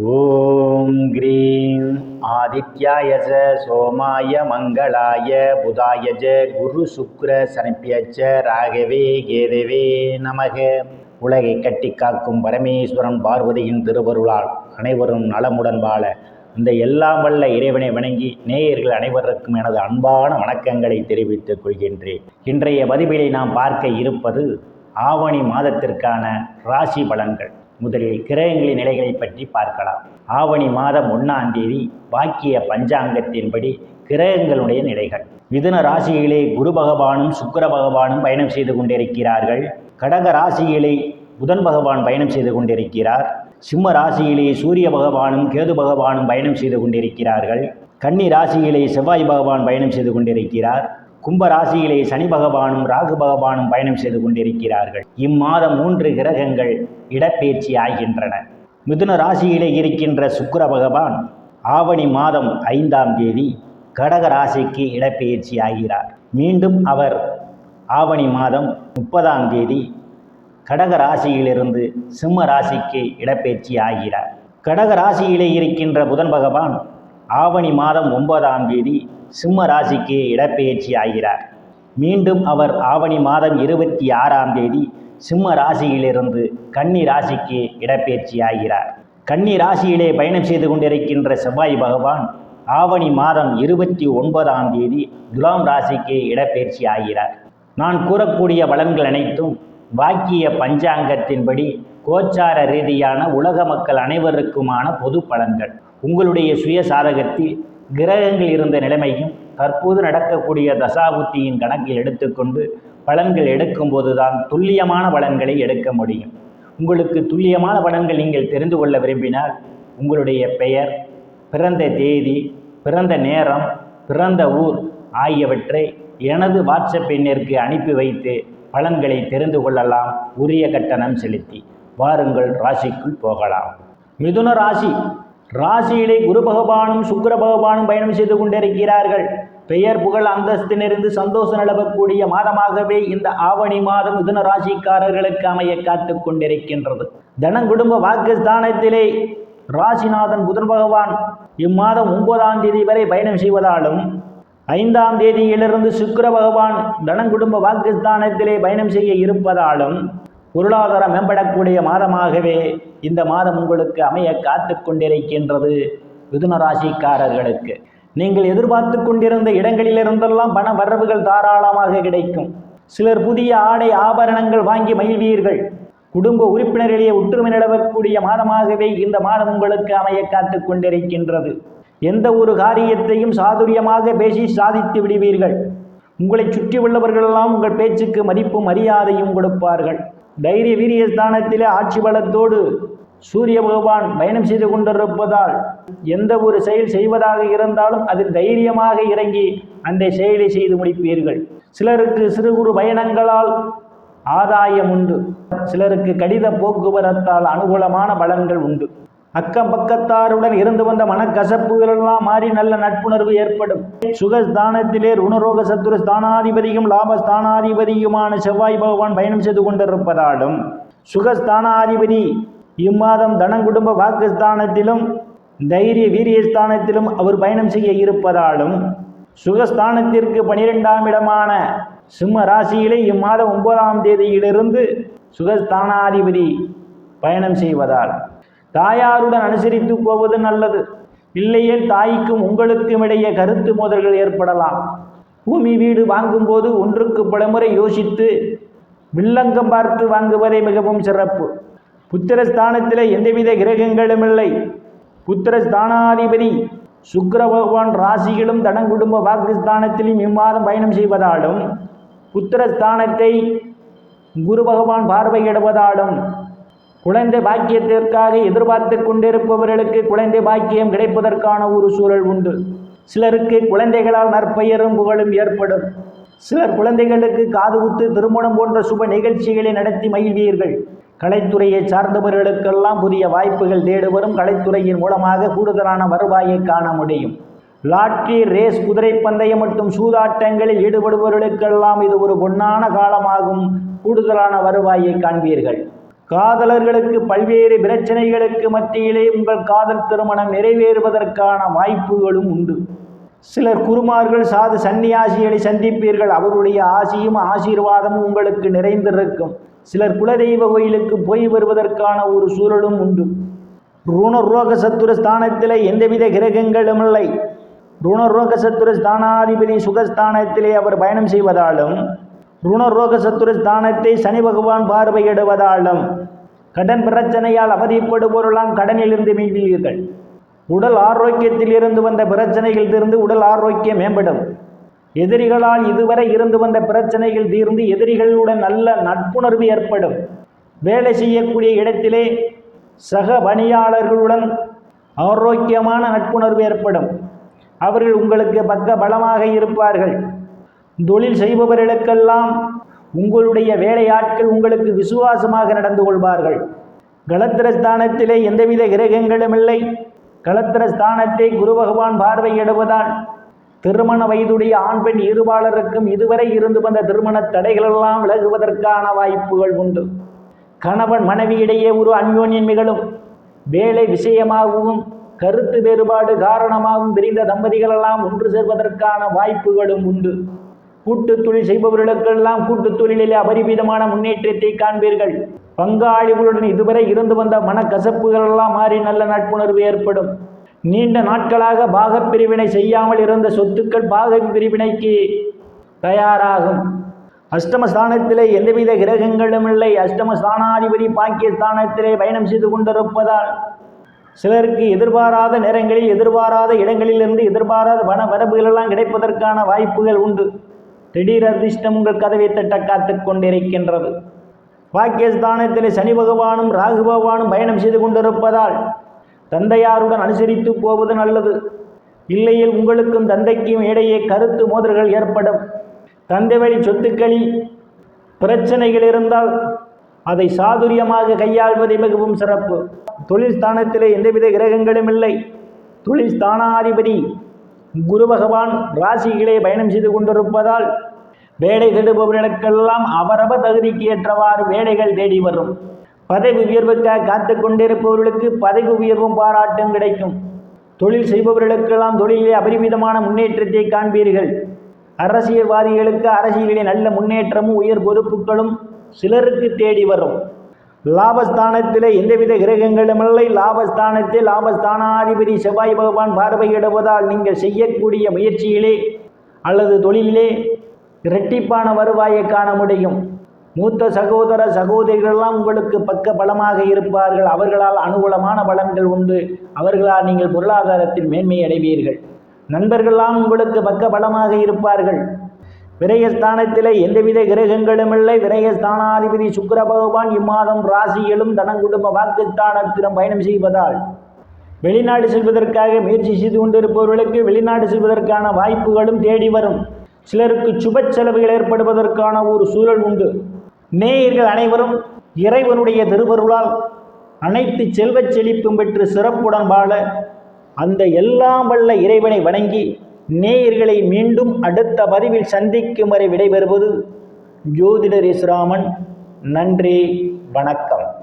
ஓம் cream. ஆதித்யாய ச சோமாய மங்களாய புதாய ஜ குரு சுக்ர சனிப்பியச்ச ராகவே கேதவே நமக. உலகை கட்டி காக்கும் பரமேஸ்வரன் பார்வதியின் திருவருளால் அனைவரும் நலமுடன் வாழ. இந்த எல்லாம் வல்ல இறைவனை வணங்கி நேயர்கள் அனைவருக்கும் எனது அன்பான வணக்கங்களை தெரிவித்துக் கொள்கின்றேன். இன்றைய பதிவிலை நாம் பார்க்க இருப்பது ஆவணி மாதத்திற்கான ராசி பலன்கள். முதலில் கிரகங்களின் நிலைகளை பற்றி பார்க்கலாம். ஆவணி மாதம் ஒன்றாம் தேதி வாக்கிய பஞ்சாங்கத்தின்படி கிரகங்களுடைய நிலைகள். மிதுன ராசியிலே குரு பகவானும் சுக்கர பகவானும் பயணம் செய்து கொண்டிருக்கிறார்கள். கடக ராசியிலே புதன் பகவான் பயணம் செய்து கொண்டிருக்கிறார். சிம்ம ராசியிலே சூரிய பகவானும் கேது பகவானும் பயணம் செய்து கொண்டிருக்கிறார்கள். கன்னி ராசியிலே செவ்வாய் பகவான் பயணம் செய்து கொண்டிருக்கிறார். கும்ப ராசியிலே சனி பகவானும் ராகு பகவானும் பயணம் செய்து கொண்டிருக்கிறார்கள். இம்மாதம் மூன்று கிரகங்கள் இடப்பெயர்ச்சி ஆகின்றன. மிதுன ராசியிலே இருக்கின்ற சுக்கர பகவான் ஆவணி மாதம் ஐந்தாம் தேதி கடக ராசிக்கு இடப்பெயர்ச்சி ஆகிறார். மீண்டும் அவர் ஆவணி மாதம் முப்பதாம் தேதி கடக ராசியிலிருந்து சிம்ம ராசிக்கு இடப்பெயர்ச்சி ஆகிறார். கடக ராசியிலே இருக்கின்ற புதன் பகவான் ஆவணி மாதம் ஒன்பதாம் தேதி சிம்ம ராசிக்கு இடப்பெயர்ச்சி ஆகிறார். மீண்டும் அவர் ஆவணி மாதம் இருபத்தி ஆறாம் தேதி சிம்ம ராசியிலிருந்து கன்னி ராசிக்கு இடப்பெயர்ச்சி ஆகிறார். கன்னி ராசியிலே பயணம் செய்து கொண்டிருக்கின்ற செவ்வாய் பகவான் ஆவணி மாதம் இருபத்தி ஒன்பதாம் தேதி துலாம் ராசிக்கு இடப்பெயர்ச்சி ஆகிறார். நான் கூறக்கூடிய பலன்கள் அனைத்தும் வாக்கிய பஞ்சாங்கத்தின்படி கோச்சார ரீதியான உலக மக்கள் அனைவருக்குமான பொது பலன்கள். உங்களுடைய சுய சாதகத்தில் கிரகங்கள் இருந்த நிலைமையும் தற்போது நடக்கக்கூடிய தசாபுத்தியின் கணக்கில் எடுத்துக்கொண்டு பலன்கள் எடுக்கும்போது தான் துல்லியமான பலன்களை எடுக்க முடியும். உங்களுக்கு துல்லியமான பலன்கள் நீங்கள் தெரிந்து கொள்ள விரும்பினால் உங்களுடைய பெயர் பிறந்த தேதி பிறந்த நேரம் பிறந்த ஊர் ஆகியவற்றை எனது வாட்ஸ்அப் எண்ணிற்கு அனுப்பி வைத்து பலன்களை தெரிந்து கொள்ளலாம். உரிய கட்டணம் செலுத்தி வாருங்கள். ராசிக்குள் போகலாம். மிதுன ராசி ராசியிலே குரு பகவானும் சுக்கர பகவானும் பயணம் செய்து கொண்டிருக்கிறார்கள். பெயர் புகழ் அந்தஸ்தினிருந்து சந்தோஷம் நிலவக்கூடிய மாதமாகவே இந்த ஆவணி மாதம் மிதுன ராசிக்காரர்களுக்கு அமைய காத்து கொண்டிருக்கின்றது. தனம் குடும்ப வாக்குஸ்தானத்திலே ராசிநாதன் புதன் பகவான் இம்மாதம் ஒன்பதாம் தேதி வரை பயணம் செய்வதாலும் ஐந்தாம் தேதியிலிருந்து சுக்கர பகவான் தனங்குடும்ப வாக்குஸ்தானத்திலே பயணம் செய்ய இருப்பதாலும் பொருளாதாரம் மேம்படக்கூடிய மாதமாகவே இந்த மாதம் உங்களுக்கு அமைய காத்து கொண்டிருக்கின்றது மிதுன ராசிக்காரர்களுக்கு நீங்கள் எதிர்பார்த்து கொண்டிருந்த இடங்களிலிருந்தெல்லாம் பண வரவுகள் தாராளமாக கிடைக்கும். சிலர் புதிய ஆடை ஆபரணங்கள் வாங்கி மகிழ்வீர்கள். குடும்ப உறுப்பினரிடையே ஒற்றுமை நிலவக்கூடிய மாதமாகவே இந்த மாதம் உங்களுக்கு அமைய காத்து கொண்டிருக்கின்றது. எந்த ஒரு காரியத்தையும் சாதுரியமாக பேசி சாதித்து விடுவீர்கள். உங்களை சுற்றி உள்ளவர்களெல்லாம் உங்கள் பேச்சுக்கு மதிப்பும் மரியாதையும் கொடுப்பார்கள். தைரிய வீரிய ஸ்தானத்திலே ஆட்சி பலத்தோடு சூரிய பகவான் பயணம் செய்து கொண்டிருப்பதால் எந்த ஒரு செயல் செய்வதாக இருந்தாலும் அதில் தைரியமாக இறங்கி அந்த செயலை செய்து முடிப்பீர்கள். சிலருக்கு சிறு குறு பயணங்களால் ஆதாயம் உண்டு. சிலருக்கு கடித போக்குவரத்தால் அனுகூலமான பலன்கள் உண்டு. அக்கம் பக்கத்தாருடன் இருந்து வந்த மனக்கசப்புகளெல்லாம் மாறி நல்ல நட்புணர்வு ஏற்படும். சுகஸ்தானத்திலே ருணரோக சத்துரு ஸ்தானாதிபதியும் லாபஸ்தானாதிபதியுமான செவ்வாய் பகவான் பயணம் செய்து கொண்டிருப்பதாலும் சுகஸ்தானாதிபதி இம்மாதம் தனங்குடும்ப வாக்குஸ்தானத்திலும் தைரிய வீரியஸ்தானத்திலும் அவர் பயணம் செய்ய இருப்பதாலும் சுகஸ்தானத்திற்கு பனிரெண்டாம் இடமான சிம்ம ராசியிலே இம்மாதம் ஒன்பதாம் தேதியிலிருந்து சுகஸ்தானாதிபதி பயணம் செய்வதால். தாயாருடன் அனுசரித்து போவது நல்லது. இல்லையே தாய்க்கும் உங்களுக்கும் இடையே கருத்து மோதல்கள் ஏற்படலாம். பூமி வீடு வாங்கும்போது ஒன்றுக்கு பலமுறை யோசித்து வில்லங்கம் பார்த்து வாங்குவதே மிகவும் சிறப்பு. புத்திரஸ்தானத்தில் எந்தவித கிரகங்களும் இல்லை. புத்திரஸ்தானாதிபதி சுக்கர பகவான் ராசிகளும் தனங்குடும்ப பாகிஸ்தானத்திலும் இம்மாதம் பயணம் செய்வதாலும் புத்திரஸ்தானத்தை குரு பகவான் பார்வையிடுவதாலும் குழந்தை பாக்கியத்திற்காக எதிர்பார்த்து கொண்டிருப்பவர்களுக்கு குழந்தை பாக்கியம் கிடைப்பதற்கான ஒரு சூழல் உண்டு. சிலருக்கு குழந்தைகளால் நற்பெயரும் புகழும் ஏற்படும். சிலர் குழந்தைகளுக்கு காது குத்து திருமணம் போன்ற சுப நிகழ்ச்சிகளை நடத்தி மகிழ்வீர்கள். கலைத்துறையை சார்ந்தவர்களுக்கெல்லாம் புதிய வாய்ப்புகள் தேடி வரும் கலைத்துறையின் மூலமாக கூடுதலான வருவாயை காண முடியும். லாட்ரி ரேஸ் குதிரை பந்தயம் மற்றும் சூதாட்டங்களில் ஈடுபடுபவர்களுக்கெல்லாம் இது ஒரு பொன்னான காலமாகும். கூடுதலான வருவாயை காண்பீர்கள். காதலர்களுக்கு பல்வேறு பிரச்சனைகளுக்கு மத்தியிலே உங்கள் காதல் திருமணம் நிறைவேறுவதற்கான வாய்ப்புகளும் உண்டு. சிலர் குருமார்கள் சாது சன்னியாசிகளை சந்திப்பீர்கள். அவருடைய ஆசியும் ஆசீர்வாதமும் உங்களுக்கு நிறைந்திருக்கும். சிலர் குலதெய்வ கோயிலுக்கு போய் வருவதற்கான ஒரு சூழலும் உண்டு. ருணரோக சத்துர ஸ்தானத்திலே எந்தவித கிரகங்களும் இல்லை. ருணரோக சத்துர ஸ்தானாதிபதி சுகஸ்தானத்திலே அவர் பயணம் செய்வதாலும் ருணரோக சத்துரு ஸ்தானத்தை சனி பகவான் பார்வையிடுவதாலும் கடன் பிரச்சனையால் அவதிப்படுபவர்களாம் கடனிலிருந்து மீள்வீர்கள். உடல் ஆரோக்கியத்தில் இருந்து வந்த பிரச்சனைகள் தீர்ந்து உடல் ஆரோக்கியம் மேம்படும். எதிரிகளால் இதுவரை இருந்து வந்த பிரச்சனைகள் தீர்ந்து எதிரிகளுடன் நல்ல நட்புணர்வு ஏற்படும். வேலை செய்யக்கூடிய இடத்திலே சக பணியாளர்களுடன் ஆரோக்கியமான நட்புணர்வு ஏற்படும். அவர்கள் உங்களுக்கு பக்க பலமாக இருப்பார்கள். தொழில் செய்பவர்களுக்கெல்லாம் உங்களுடைய வேலையாட்கள் உங்களுக்கு விசுவாசமாக நடந்து கொள்வார்கள். கலத்திரஸ்தானத்திலே எந்தவித கிரகங்களும் இல்லை. கலத்திரஸ்தானத்தை குரு பகவான் பார்வையிடுவதால் திருமண வயதுடைய ஆண் பெண் இருபாளருக்கும் இதுவரை இருந்து வந்த திருமண தடைகளெல்லாம் விலகுவதற்கான வாய்ப்புகள் உண்டு. கணவன் மனைவியிடையே ஒரு அந்யோன்யம் நிகழும். வேலை விஷயமாகவும் கருத்து வேறுபாடு காரணமாகவும் பிரிந்த தம்பதிகளெல்லாம் ஒன்று சேர்வதற்கான வாய்ப்புகளும் உண்டு. கூட்டு தொழில் செய்பவர்களுக்கெல்லாம் கூட்டு தொழிலிலே அபரிமிதமான முன்னேற்றத்தை காண்பீர்கள். பங்காளிகளுடன் இதுவரை இருந்து வந்த மனக்கசப்புகளெல்லாம் மாறி நல்ல நட்புணர்வு ஏற்படும். நீண்ட நாட்களாக பாகப் பிரிவினை செய்யாமல் இருந்த சொத்துக்கள் பாக பிரிவினைக்கு தயாராகும். அஷ்டமஸ்தானத்திலே எந்தவித கிரகங்களும் இல்லை. அஷ்டமஸ்தானாதிபதி பாக்கியஸ்தானத்திலே பயணம் செய்து கொண்டிருப்பதால் சிலருக்கு எதிர்பாராத நேரங்களில் எதிர்பாராத இடங்களிலிருந்து எதிர்பாராத வன வரம்புகளெல்லாம் கிடைப்பதற்கான வாய்ப்புகள் உண்டு. திடீர் அதிர்ஷ்டம் உங்கள் கதவை தட்ட காத்து கொண்டிருக்கின்றது. பாக்கியஸ்தானத்திலே சனி பகவானும் ராகு பகவானும் பயணம் செய்து கொண்டிருப்பதால் தந்தையாருடன் அனுசரித்து போவது நல்லது. இல்லையில் உங்களுக்கும் தந்தைக்கும் இடையே கருத்து மோதல்கள் ஏற்படும். தந்தை வழி சொத்துக்களில் பிரச்சனைகள் இருந்தால் அதை சாதுரியமாக கையாள்வதே மிகவும் சிறப்பு. தொழில் ஸ்தானத்திலே எந்தவித கிரகங்களும் இல்லை. தொழில் ஸ்தானாதிபதி குரு பகவான் ராசிகளே பயணம் செய்து கொண்டிருப்பதால் வேலை தேடுபவர்களுக்கெல்லாம் அவரவர் தகுதிக்கு ஏற்றவாறு வேலைகள் தேடி வரும். பதவி உயர்வுக்காக காத்து கொண்டிருப்பவர்களுக்கு பதவி உயர்வும் பாராட்டும் கிடைக்கும். தொழில் செய்பவர்களுக்கெல்லாம் தொழிலிலே அபரிமிதமான முன்னேற்றத்தை காண்பீர்கள். அரசியல்வாதிகளுக்கு அரசியலிலே நல்ல முன்னேற்றமும் உயர் பொறுப்புகளும் சிலருக்கு தேடி வரும். லாபஸ்தானத்திலே எந்தவித கிரகங்களும் இல்லை லாபஸ்தானத்தில் லாபஸ்தானாதிபதி செவ்வாய் பகவான் பார்வையிடுவதால் நீங்கள் செய்யக்கூடிய முயற்சியிலே அல்லது தொழிலிலே இரட்டிப்பான வருவாயை காண முடியும். மூத்த சகோதர சகோதரிகளெல்லாம் உங்களுக்கு பக்க பலமாக இருப்பார்கள். அவர்களால் அனுகூலமான பலன்கள் உண்டு. அவர்களால் நீங்கள் பொருளாதாரத்தில் மேன்மை அடைவீர்கள் நண்பர்களெல்லாம் உங்களுக்கு பக்க பலமாக இருப்பார்கள். விரயஸ்தானத்திலே எந்தவித கிரகங்களும் இல்லை. விரயஸ்தானாதிபதி சுக்கர பகவான் இம்மாதம் ராசியிலும் தனங்குடும்ப வாக்குஸ்தானத்திலும் பயணம் செய்வதால் வெளிநாடு செல்வதற்காக முயற்சி செய்து கொண்டிருப்பவர்களுக்கு வெளிநாடு செல்வதற்கான வாய்ப்புகளும் தேடி வரும். சிலருக்கு சுப செலவுகள் ஏற்படுவதற்கான ஒரு சூழல் உண்டு. நேயர்கள் அனைவரும் இறைவனுடைய திருவருளால் அனைத்து செல்வச் செழிப்பும் பெற்று சிறப்புடன் வாழ அந்த எல்லாம் வல்ல இறைவனை வணங்கி நேயர்களை மீண்டும் அடுத்த பதிவில் சந்திக்கும் வரை விடைபெறுவது ஜோதிடர் இஸ்ராமன் நன்றி வணக்கம்.